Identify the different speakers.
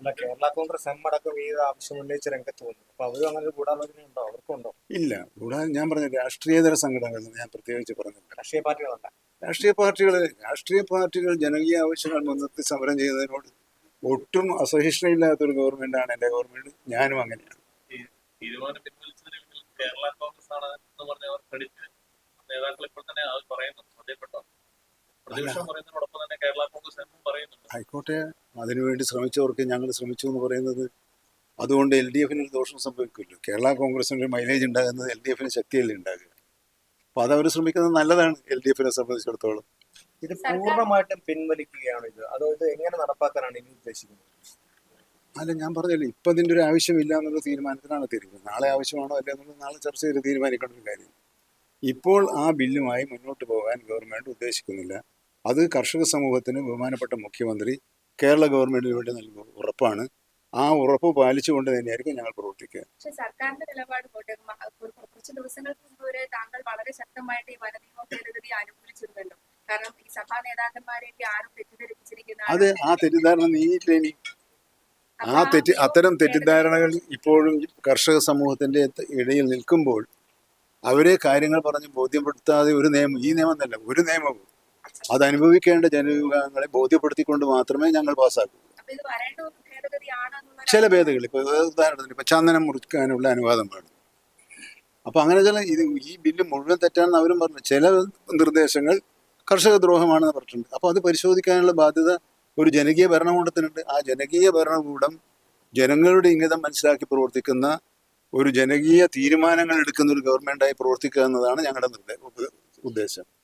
Speaker 1: അല്ല കേരള കോൺഗ്രസ് എം അടക്കം ഈ ആവശ്യം ഉന്നയിച്ച് രംഗത്ത് വന്നു അപ്പൊ അവരും അങ്ങനെ ഒരു ഗൂഢാലോചന ഉണ്ടോ അവർക്കുണ്ടോ?
Speaker 2: ഇല്ല ഗൂഢാ ഞാൻ പറഞ്ഞ രാഷ്ട്രീയതര സംഘടനകൾ ഞാൻ പ്രത്യേകിച്ച് പറഞ്ഞില്ല.
Speaker 1: രാഷ്ട്രീയ പാർട്ടികളല്ല.
Speaker 2: രാഷ്ട്രീയ പാർട്ടികൾ രാഷ്ട്രീയ പാർട്ടികൾ ജനകീയ ആവശ്യങ്ങൾ മുൻനിർത്തി സമരം ചെയ്യുന്നതിനോട് ഒട്ടും അസഹിഷ്ണുയില്ലാത്തൊരു ഗവൺമെന്റാണ് എന്റെ ഗവൺമെന്റ്. ഞാനും അങ്ങനെയാണ്.
Speaker 3: തീരുമാനം പിൻവലിച്ചതിന് പിന്നിൽ കേരള കോൺഗ്രസ് ആണ് എന്ന് പറഞ്ഞ അവർ ക്രെഡിറ്റ് നേതാക്കൾ ഇപ്പോൾ തന്നെ അത് പറയുന്നു ശ്രദ്ധയപ്പെട്ടോ പ്രതിപക്ഷം കേരള കോൺഗ്രസ് എന്നും പറയുന്നുണ്ട്.
Speaker 2: ആയിക്കോട്ടെ അതിനുവേണ്ടി ശ്രമിച്ചവർക്ക് ഞങ്ങൾ ശ്രമിച്ചു എന്ന് പറയുന്നത് അതുകൊണ്ട് എൽ ഡി എഫിന് ഒരു ദോഷം സംഭവിക്കുമല്ലോ കേരള കോൺഗ്രസിന് ഒരു മൈലേജ് ഉണ്ടാകുന്നത് എൽ ഡി എഫിന് ശക്തിയല്ലേ ഉണ്ടാകുക. അപ്പോൾ അതവർ അവർ ശ്രമിക്കുന്നത് നല്ലതാണ് എൽ ഡി എഫിനെ സംബന്ധിച്ചിടത്തോളം.
Speaker 1: ഇത് പൂർണമായിട്ടും പിൻവലിക്കുകയാണ് ഇത്? അതോ ഇത് എങ്ങനെ നടപ്പാക്കാനാണ് ഇനി ഉദ്ദേശിക്കുന്നത്?
Speaker 2: അല്ല ഞാൻ പറഞ്ഞല്ലോ ഇപ്പം ഇതിന്റെ ഒരു ആവശ്യമില്ല എന്നുള്ള തീരുമാനത്തിനാണ് തീരുമാനം നാളെ ആവശ്യമാണോ അല്ലേ എന്നുള്ളത് നാളെ ചർച്ച ചെയ്ത് തീരുമാനിക്കേണ്ട ഒരു കാര്യം. ഇപ്പോൾ ആ ബില്ലുമായി മുന്നോട്ട് പോകാൻ ഗവൺമെന്റ് ഉദ്ദേശിക്കുന്നില്ല. അത് കർഷക സമൂഹത്തിന് ബഹുമാനപ്പെട്ട മുഖ്യമന്ത്രി കേരള ഗവൺമെന്റിന് വേണ്ടി നൽകുന്ന ഉറപ്പാണ്. ആ ഉറപ്പ് പാലിച്ചുകൊണ്ട് തന്നെയായിരിക്കും ഞങ്ങൾ പ്രവർത്തിക്കുക.
Speaker 4: പക്ഷേ സർക്കാരിന്റെ നിലപാട് പോട്ടെ കുറച്ച് ദിവസങ്ങൾക്ക് മുമ്പ് വരെ താങ്കൾ വളരെ ശക്തമായിട്ട് ഈ വനനിയമ ഭേദഗതി അനുകൂലിച്ചിരുന്നല്ലോ കാരണം ഈ സഭാ നേതാക്കന്മാരെയൊക്കെ ആരും തെറ്റിദ്ധരിപ്പിച്ചിരിക്കുന്ന
Speaker 2: അത് ആ തെറ്റിദ്ധാരണ നീങ്ങിയിട്ടില്ല ആ തെറ്റി അത്തരം തെറ്റിദ്ധാരണകൾ ഇപ്പോഴും കർഷക സമൂഹത്തിന്റെ ഇടയിൽ നിൽക്കുമ്പോൾ അവരെ കാര്യങ്ങൾ പറഞ്ഞ് ബോധ്യപ്പെടുത്താതെ ഒരു നിയമം ഈ നിയമം തന്നെ ഒരു നിയമവും അത് അനുഭവിക്കേണ്ട ജനവിഭാഗങ്ങളെ ബോധ്യപ്പെടുത്തിക്കൊണ്ട് മാത്രമേ ഞങ്ങൾ പാസ്സാക്കൂ. ചില ഭേദഗതികൾ ഇപ്പോൾ ഉദാഹരണത്തിന് ഇപ്പൊ ചന്ദനം മുറിക്കാനുള്ള അനുവാദം വേണം. അപ്പൊ അങ്ങനെ ചില ഇത് ഈ ബില്ല് മുഴുവൻ തെറ്റാണെന്ന് അവരും പറഞ്ഞു. ചില നിർദ്ദേശങ്ങൾ കർഷക ദ്രോഹമാണെന്ന് പറഞ്ഞിട്ടുണ്ട്. അപ്പൊ അത് പരിശോധിക്കാനുള്ള ബാധ്യത ഒരു ജനകീയ ഭരണകൂടത്തിനുണ്ട്. ആ ജനകീയ ഭരണകൂടം ജനങ്ങളുടെ ഇംഗിതം മനസ്സിലാക്കി പ്രവർത്തിക്കുന്ന ഒരു ജനകീയ തീരുമാനങ്ങൾ എടുക്കുന്ന ഒരു ഗവൺമെന്റായി പ്രവർത്തിക്കുക എന്നതാണ് ഞങ്ങളുടെ നിർദ്ദേശം ഉദ്ദേശം.